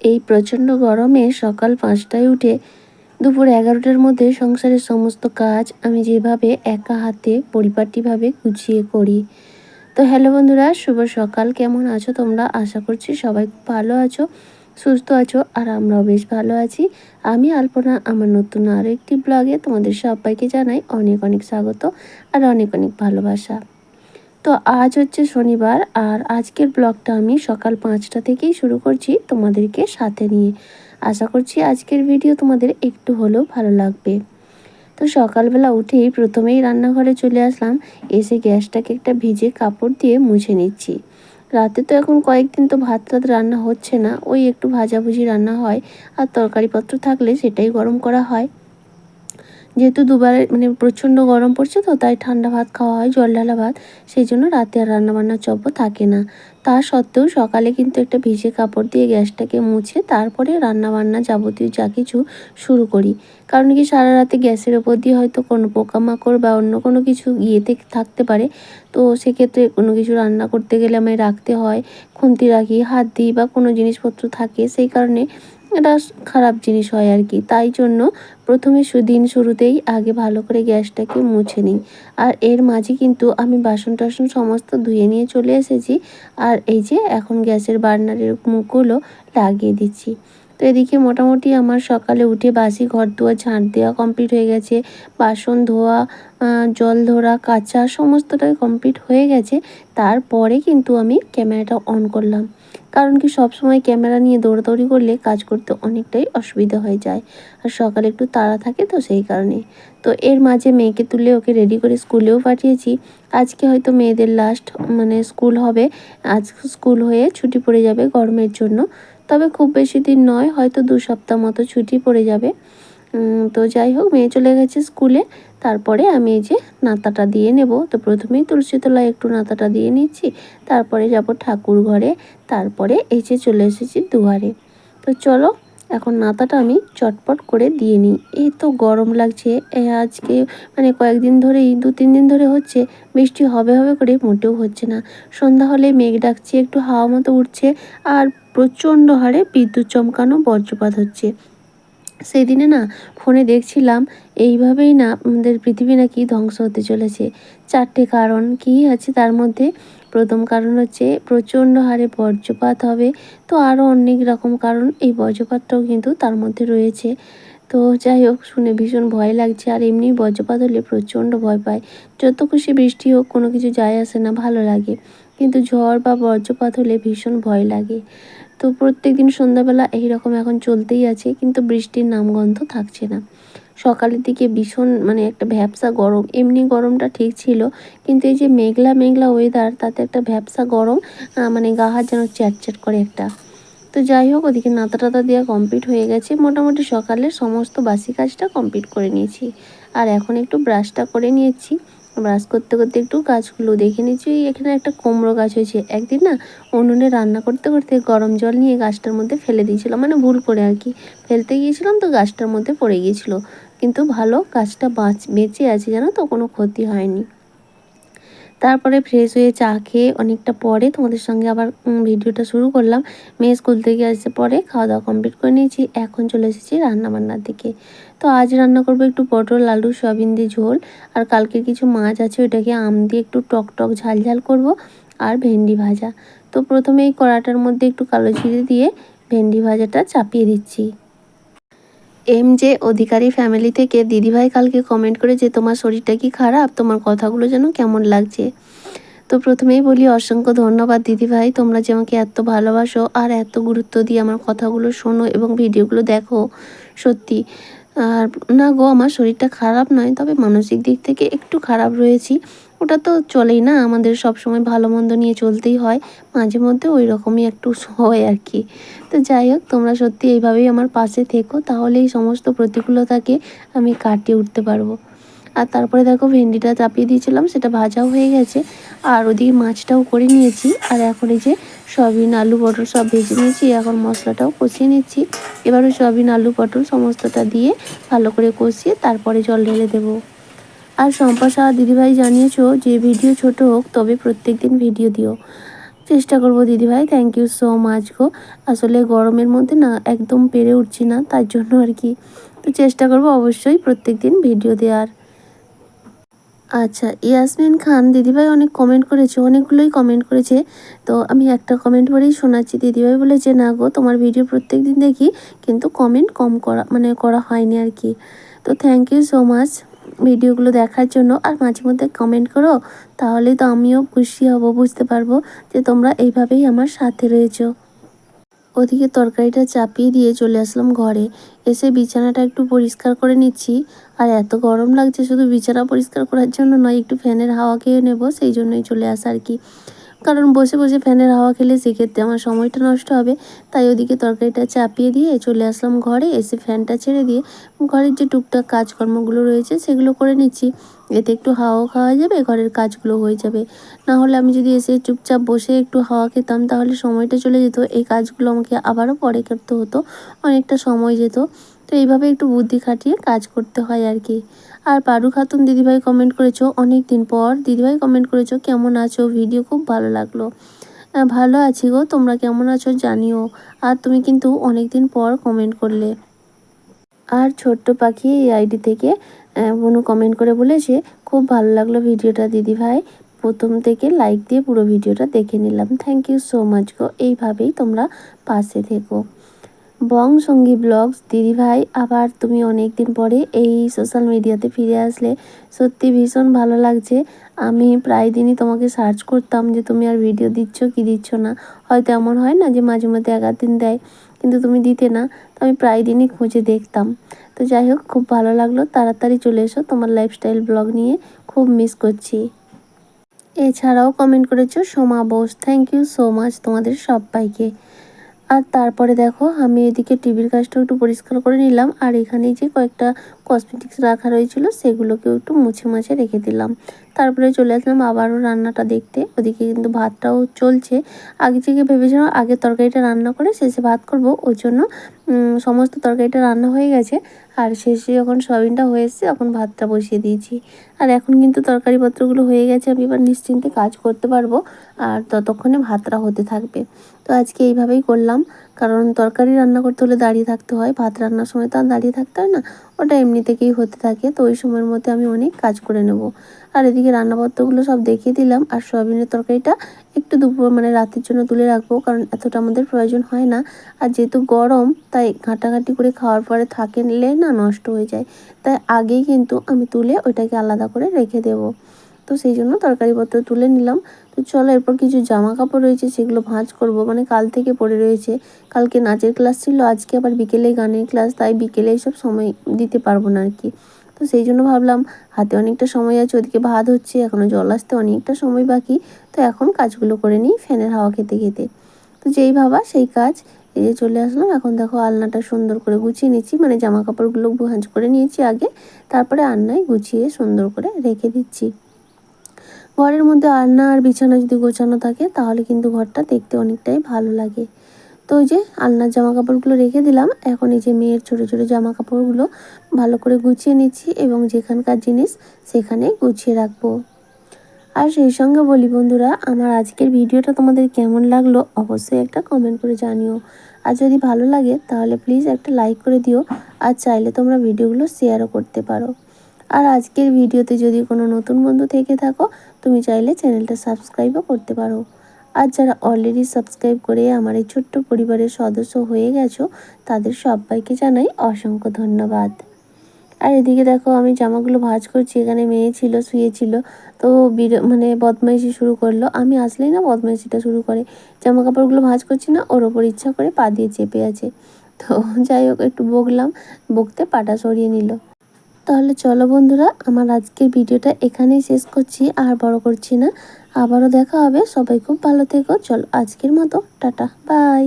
এই প্রচণ্ড গরমে সকাল পাঁচটায় উঠে দুপুর এগারোটার মধ্যে সংসারের সমস্ত কাজ আমি যেভাবে একা হাতে পরিপাটিভাবে গুছিয়ে করি। তো হ্যালো বন্ধুরা, শুভ সকাল। কেমন আছো তোমরা? আশা করছি সবাই খুব ভালো আছো, সুস্থ আছো, আর আমরাও বেশ ভালো আছি। আমি আলপনা, আমার নতুন আরও একটি ব্লগে তোমাদের সবাইকে জানাই অনেক অনেক স্বাগত আর অনেক অনেক ভালোবাসা। তো আজ হচ্ছে শনিবার আর আজকের ব্লগটা আমি সকাল পাঁচটা থেকেই শুরু করছি তোমাদেরকে সাথে নিয়ে। আশা করছি আজকের ভিডিও তোমাদের একটু হলেও ভালো লাগবে। তো সকালবেলা উঠেই প্রথমেই রান্নাঘরে চলে আসলাম, এসে গ্যাসটাকে একটা ভিজে কাপড় দিয়ে মুছে নিচ্ছি। রাতে তো এখন কয়েকদিন তো ভাত টাত রান্না হচ্ছে না, ওই একটু ভাজাভুজি রান্না হয় আর তরকারিপত্র থাকলে সেটাই গরম করা হয়। যেহেতু দুবার মানে প্রচণ্ড গরম পড়ছে তো, তাই ঠান্ডা ভাত খাওয়া হয়, জল ঢালা ভাত। সেই জন্য রাতে আর রান্নাবান্নার চব্য থাকে না। তা সত্ত্বেও সকালে কিন্তু একটা ভিজে কাপড় দিয়ে গ্যাসটাকে মুছে তারপরে রান্নাবান্না যাবতীয় যা কিছু শুরু করি। কারণ কি, সারা রাতে গ্যাসের ওপর দিয়ে হয়তো কোনো পোকামাকড় বা অন্য কোনো কিছু ইয়েতে থাকতে পারে। তো সেক্ষেত্রে কোনো কিছু রান্না করতে গেলে আমায় রাখতে হয়, খুন্তি রাখি, হাত দিই বা কোনো জিনিসপত্র থাকে, সেই কারণে এটা খারাপ জিনিস হয় আর কি। তাই জন্য প্রথমে দিন শুরুতেই আগে ভালো করে গ্যাসটাকে মুছে নিই। আর এর মাঝে কিন্তু আমি বাসন টাসন সমস্ত ধুয়ে নিয়ে চলে এসেছি। আর এই যে এখন গ্যাসের বার্নারের মুখগুলো লাগিয়ে দিচ্ছি। তো এদিকে মোটামুটি আমার সকালে উঠে বাসি ঘর ধোয়া ঝাঁট দেওয়া কমপ্লিট হয়ে গেছে। বাসন ধোয়া জল ধরা, কাচা সমস্তটাই কমপ্লিট হয়ে গেছে। তারপরে কিন্তু আমি ক্যামেরাটা অন করলাম। কারণ কি সব সময় ক্যামেরা নিয়ে দৌড়াদৌড়ি করলে কাজ করতে অনেকটাই অসুবিধা হয়ে যায়। আর সকালে একটু তাড়া থাকে তো সেই কারণে। তো এর মাঝে মেয়েকে তুলে ওকে রেডি করে স্কুলেও পাঠিয়েছি। আজকে হয়তো মেয়েদের লাস্ট মানে স্কুল হবে। আজ স্কুল হয়ে ছুটি পড়ে যাবে গরমের জন্য। তবে খুব বেশি দিন নয়, হয়তো দু সপ্তাহ মতো ছুটি পড়ে যাবে। তো যাই হোক, মেয়ে চলে গেছে স্কুলে। তারপরে আমি এই যে নাতাটা দিয়ে নেব। তো প্রথমেই তুলসী তলায় একটু নাতাটা দিয়ে নিচ্ছি, তারপরে যাব ঠাকুর ঘরে, তারপরে এই যে চলে এসেছি দুয়ারে। তো চলো, এখন নাতাটা আমি চটপট করে দিয়ে নিই। এই তো গরম লাগছে আজকে মানে কয়েকদিন ধরেই, দু তিন দিন ধরে হচ্ছে, বৃষ্টি হবে হবে করে মোটেও হচ্ছে না। সন্ধ্যা হলে মেঘ ডাকছে, একটু হাওয়া মতো উঠছে, আর প্রচণ্ড হারে বিদ্যুৎ চমকানো বজ্রপাত হচ্ছে। সেই দিনে না ফোনে দেখছিলাম, এইভাবেই না আমাদের পৃথিবী নাকি ধ্বংস হতে চলেছে। চারটে কারণ কী আছে তার মধ্যে? প্রথম কারণ হচ্ছে প্রচণ্ড হারে বজ্রপাত হবে, তো আরও অনেক রকম কারণ এই বজ্রপাতটাও কিন্তু তার মধ্যে রয়েছে। তো যাই হোক, শুনে ভীষণ ভয় লাগছে, আর এমনি বজ্রপাত হলে প্রচণ্ড ভয় পায়। যত খুশি বৃষ্টি হোক, কোনো কিছু যায় আসে না, ভালো লাগে। কিন্তু ঝড় বা বজ্রপাত হলে ভীষণ ভয় লাগে। তো প্রত্যেক দিন সন্ধ্যাবেলা এইরকম এখন চলতেই আছে, কিন্তু বৃষ্টির নামগন্ধ থাকছে না। সকালের দিকে ভীষণ মানে একটা ভ্যাবসা গরম। এমনি গরমটা ঠিক ছিল, কিন্তু এই যে মেঘলা মেঘলা ওয়েদার তাতে একটা ভ্যাবসা গরম মানে গা হাত যেন চ্যাটচ্যাট করে একটা। তো যাই হোক, ওদিকে নাতা টাতা দেওয়া কমপ্লিট হয়ে গেছে। মোটামুটি সকালে সমস্ত বাসি কাজটা কমপ্লিট করে নিয়েছি। আর এখন একটু ব্রাশটা করে নিয়েছি। ব্রাশ করতে করতে একটু গাছগুলো দেখে নিচ্ছি। এখানে একটা কুমড়ো গাছ হয়েছে। একদিন না উনুনে রান্না করতে করতে গরম জল নিয়ে গাছটার মধ্যে ফেলে দিয়েছিলাম। মানে ভুল করে আর কি। ফেলতে গিয়েছিলাম তো গাছটার মধ্যে পড়ে গিয়েছিল। কিন্তু ভালো গাছটা বাঁচ, বেঁচে আছে জানো তো? কোনো ক্ষতি হয়নি। তারপরে ফ্রেশ হয়ে চা খেয়ে অনেকটা পরে তোমাদের সঙ্গে আবার ভিডিওটা শুরু করলাম। মেয়ে স্কুল থেকে আসতে পরে খাওয়া দাওয়া কমপ্লিট করে নিয়েছি, এখন চলে এসেছি রান্নাবান্নার দিকে। তো আজ রান্না করব একটু পটল, আলু, সয়াবিন দিয়ে ঝোল, আর কালকে কিছু মাছ আছে, ওইটাকে আম দিয়ে একটু টক টক ঝাল ঝাল করব, আর ভেন্ডি ভাজা। তো প্রথমে এই কড়াটার মধ্যে একটু কালো জিরে দিয়ে ভেন্ডি ভাজাটা চাপিয়ে দিচ্ছি। এম যে অধিকারী ফ্যামিলি থেকে, দিদিভাই কালকে কমেন্ট করে যে, তোমার শরীরটা কি খারাপ? তোমার কথাগুলো যেন কেমন লাগছে? তো প্রথমেই বলি, অসংখ্য ধন্যবাদ দিদিভাই, তোমরা যে আমাকে এত ভালোবাসো আর এত গুরুত্ব দিয়ে আমার কথাগুলো শোনো এবং ভিডিওগুলো দেখো, সত্যি। আর, না গো, আমার শরীরটা খারাপ নয়, তবে মানসিক দিক থেকে একটু খারাপ রয়েছি। ওটা তো চলেই না। আমাদের সব সময় ভালো মন্দ নিয়ে চলতেই হয়। মাঝে মধ্যে ওই রকমই একটু হয় আর কি। তো যাই হোক, তোমরা সত্যি এইভাবেই আমার পাশে থেকো। তাহলে এই সমস্ত প্রতিকূলতাকে আমি কাটিয়ে উঠতে পারব। আর তারপরে দেখো, ভেন্ডিটা চাপিয়ে দিয়েছিলাম, সেটা ভাজাও হয়ে গেছে। আর ওদিকে মাছটাও করে নিয়েছি। আর এখন এই যে সয়াবিন, আলু, পটল সব ভেজে নিয়েছি। এখন মশলাটাও কষিয়ে নিচ্ছি। এবার ওই সয়াবিন, আলু, পটল সমস্তটা দিয়ে ভালো করে কষিয়ে তারপরে জল ঢেলে দেবো। আর সম্পা সাহা দিদিভাই জানিয়েছো যে ভিডিও ছোট হোক, তবে প্রত্যেক দিন ভিডিও দিও। চেষ্টা করব দিদিভাই থ্যাংক ইউ সো মাচ গো। আসলে গরমের মধ্যে না একদম পেরে উঠছি না, তার জন্য আর কি। তো চেষ্টা করব অবশ্যই প্রত্যেক দিন ভিডিও দেওয়ার। আচ্ছা ইয়াসমিন খান, দিদিভাই অনেক কমেন্ট করেছে, অনেকগুলোই কমেন্ট করেছে। তো আমি একটা কমেন্ট পরেই শোনাচ্ছি, দিদিভাই বলেছে, না গো, তোমার ভিডিও প্রত্যেক দিন দেখি, কিন্তু কমেন্ট কম করা মানে করা হয়নি আর কি। তো থ্যাংক ইউ সো মাচ ভিডিওগুলো দেখার জন্য আর মাঝে মধ্যে কমেন্ট করো, তাহলে তো আমিও খুশি হব, বুঝতে পারব যে তোমরা এইভাবেই আমার সাথে রয়েছো। ওদিকে তরকারিটা চাপিয়ে দিয়ে চলে আসলাম ঘরে। এসে বিছানাটা একটু পরিষ্কার করে নিচ্ছি। আর এত গরম লাগছে শুধু বিছানা পরিষ্কার করার জন্য নয়, একটু ফ্যানের হাওয়া খেয়ে নেব, সেই জন্যই চলে আসা আর কি। কারণ বসে বসে ফ্যানের হাওয়া খেলে সেক্ষেত্রে আমার সময়টা নষ্ট হবে। তাই ওদিকে তরকারিটা চাপিয়ে দিয়ে চলে আসলাম ঘরে, এসে ফ্যানটা ছেড়ে দিয়ে ঘরের যে টুকটাক কাজকর্মগুলো রয়েছে সেগুলো করে নিচ্ছি। এতে একটু হাওয়াও খাওয়া যাবে, ঘরের কাজগুলো হয়ে যাবে। না হলে আমি যদি এসে চুপচাপ বসে একটু হাওয়া খেতাম তাহলে সময়টা চলে যেত। এই কাজগুলো আমাকে আবারও পরে করতে হতো, অনেকটা সময় যেত। তো এইভাবে একটু বুদ্ধি খাটিয়ে কাজ করতে হয় আর কি। আর পারু খাতুন দিদিভাই কমেন্ট করেছ অনেক দিন পর। দিদিভাই কমেন্ট করেছ, কেমন আছো? ভিডিও খুব ভালো লাগল। ভালো আছি গো, তোমরা কেমন আছো জানিও। আর তুমি কিন্তু অনেক দিন পর কমেন্ট করলে। আর ছোট্ট পাখি এই আইডি থেকে বনু কমেন্ট করে বলেছে, খুব ভালো লাগল ভিডিওটা দিদিভাই। প্রথম থেকে লাইক দিয়ে পুরো ভিডিওটা দেখে নিলাম। থ্যাংক ইউ সো মাচ গো। এইভাবেই তোমরা পাশে থেকো। বং সঙ্গী ব্লগস দিদিভাই আবার তুমি অনেক দিন পরে এই সোশ্যাল মিডিয়াতে ফিরে আসলে। সত্যি ভীষণ ভালো লাগছে। আমি প্রায় দিনই তোমাকে সার্চ করতাম যে তুমি আর ভিডিও দিচ্ছ কি দিচ্ছ না। হয়তো এমন হয় না যে মাঝে মধ্যে এগার দিন দেয়, কিন্তু তুমি দিতে না। তো আমি প্রায় দিনই খুঁজে দেখতাম। তো যাই হোক, খুব ভালো লাগল। তাড়াতাড়ি চলে এসো তোমার লাইফস্টাইল ব্লগ নিয়ে। খুব মিস করছি। এছাড়াও কমেন্ট করেছ Soma Bose. Thank you so much তোমাদের সবাইকে। আর তারপরে দেখো আমি এদিকে টিভির কাজটা একটু পরিষ্কার করে নিলাম। আর এখানে যে কয়েকটা কসমেটিক্স রাখা রয়েছিল, সেগুলোকেও একটু মুছে মাছে রেখে দিলাম। তারপরে চলে আসলাম আবারও রান্নাটা দেখতে। ওদিকে কিন্তু ভাতটাও চলছে। আগে থেকে ভেবেছিলাম আগে তরকারিটা রান্না করে শেষে ভাত করব ওই জন্য সমস্ত তরকারিটা রান্না হয়ে গেছে। আর শেষে যখন সয়াবিনটা হয়ে এসছে, তখন ভাতটা বসিয়ে দিয়েছি। আর এখন কিন্তু তরকারিপত্রগুলো হয়ে গেছে, আমি এবার নিশ্চিন্তে কাজ করতে পারব, আর ততক্ষণে ভাতটা হতে থাকবে। তো আজকে এইভাবেই করলাম। কারণ তরকারি রান্না করতে হলে দাঁড়িয়ে থাকতে হয়, ভাত রান্নার সময় তো আর দাঁড়িয়ে থাকতে হয় না, ওটা এমনি থেকেই হতে থাকে, তো ওই সময়ের মধ্যে আমি অনেক কাজ করে নেব। আর এদিকে রান্নাপত্রগুলো সব দেখিয়ে দিলাম, আর সয়াবিনের তরকারিটা একটু দুপুর মানে রাতের জন্য তুলে রাখব, কারণ এতটা আমাদের প্রয়োজন হয় না। আর যেহেতু গরম, তাই ঘাঁটাঘাঁটি করে খাওয়ার পরে থাকে নিলে না নষ্ট হয়ে যায়, তাই আগেই কিন্তু আমি তুলে ওইটাকে আলাদা করে রেখে দেবো। তো সেই জন্য তরকারিপত্র তুলে নিলাম তো চলো, এরপর কিছু জামা কাপড় রয়েছে, সেগুলো ভাঁজ করব। মানে কাল থেকে পড়ে রয়েছে। কালকে নাচের ক্লাস ছিল, আজকে আবার বিকেলে গানের ক্লাস, তাই বিকেলে সব সময় দিতে পারব না আর কি তো সেই জন্য ভাবলাম, হাতে অনেকটা সময় আছে, ওদিকে ভাত হচ্ছে এখনও জল আসতে অনেকটা সময় বাকি। তো এখন কাজগুলো করে নিই ফ্যানের হাওয়া খেতে খেতে। তো যেই ভাবা, সেই কাজ। এই যে চলে আসলাম, এখন দেখো আলনাটা সুন্দর করে গুছিয়ে নিচ্ছি। মানে জামা কাপড়গুলো ভাঁজ করে নিয়েছি আগে, তারপরে আলনায় গুছিয়ে সুন্দর করে রেখে দিচ্ছি। ঘরের মধ্যে আলনা আর বিছানা যদি গোছানো থাকে, তাহলে কিন্তু ঘরটা দেখতে অনেকটাই ভালো লাগে। তো ওই যে আলনার জামা কাপড়গুলো রেখে দিলাম। এখন এই যে মেয়ের ছোটো ছোটো জামা কাপড়গুলো ভালো করে গুছিয়ে নিচ্ছি এবং যেখানকার জিনিস সেখানে গুছিয়ে রাখব। আর সেই সঙ্গে বলি বন্ধুরা, আমার আজকের ভিডিওটা তোমাদের কেমন লাগল অবশ্যই একটা কমেন্ট করে জানিও। আর যদি ভালো লাগে, তাহলে প্লিজ একটা লাইক করে দিও আর চাইলে তোমরা ভিডিওগুলো শেয়ারও করতে পারো। আর আজকের ভিডিওতে যদি কোনো নতুন বন্ধু থেকে থাকো তুমি চাইলে চ্যানেলটা সাবস্ক্রাইবও করতে পারো। আর যারা অলরেডি সাবস্ক্রাইব করে আমার এই ছোট্ট পরিবারের সদস্য হয়ে গেছো, তাদের সবাইকে জানাই অসংখ্য ধন্যবাদ। আর এদিকে দেখো, আমি জামাগুলো ভাজ করছি, এখানে মেয়ে ছিল শুয়েছিল তো বির মানে বদমাইশি শুরু করল। আমি আসলেই না বদমাইশিটা শুরু করে। জামা কাপড়গুলো ভাজ করছি না, ওর ওপর ইচ্ছা করে পা দিয়ে চেপে আছে। তো যাই হোক, একটু বকলাম, বকতে পাটা সরিয়ে নিল। তাহলে চলো বন্ধুরা, আমার আজকের ভিডিওটা এখানেই শেষ করছি, আর বড় করছি না। আবারও দেখা হবে, সবাই খুব ভালো থেকো। চলো আজকের মতো, টাটা, বাই।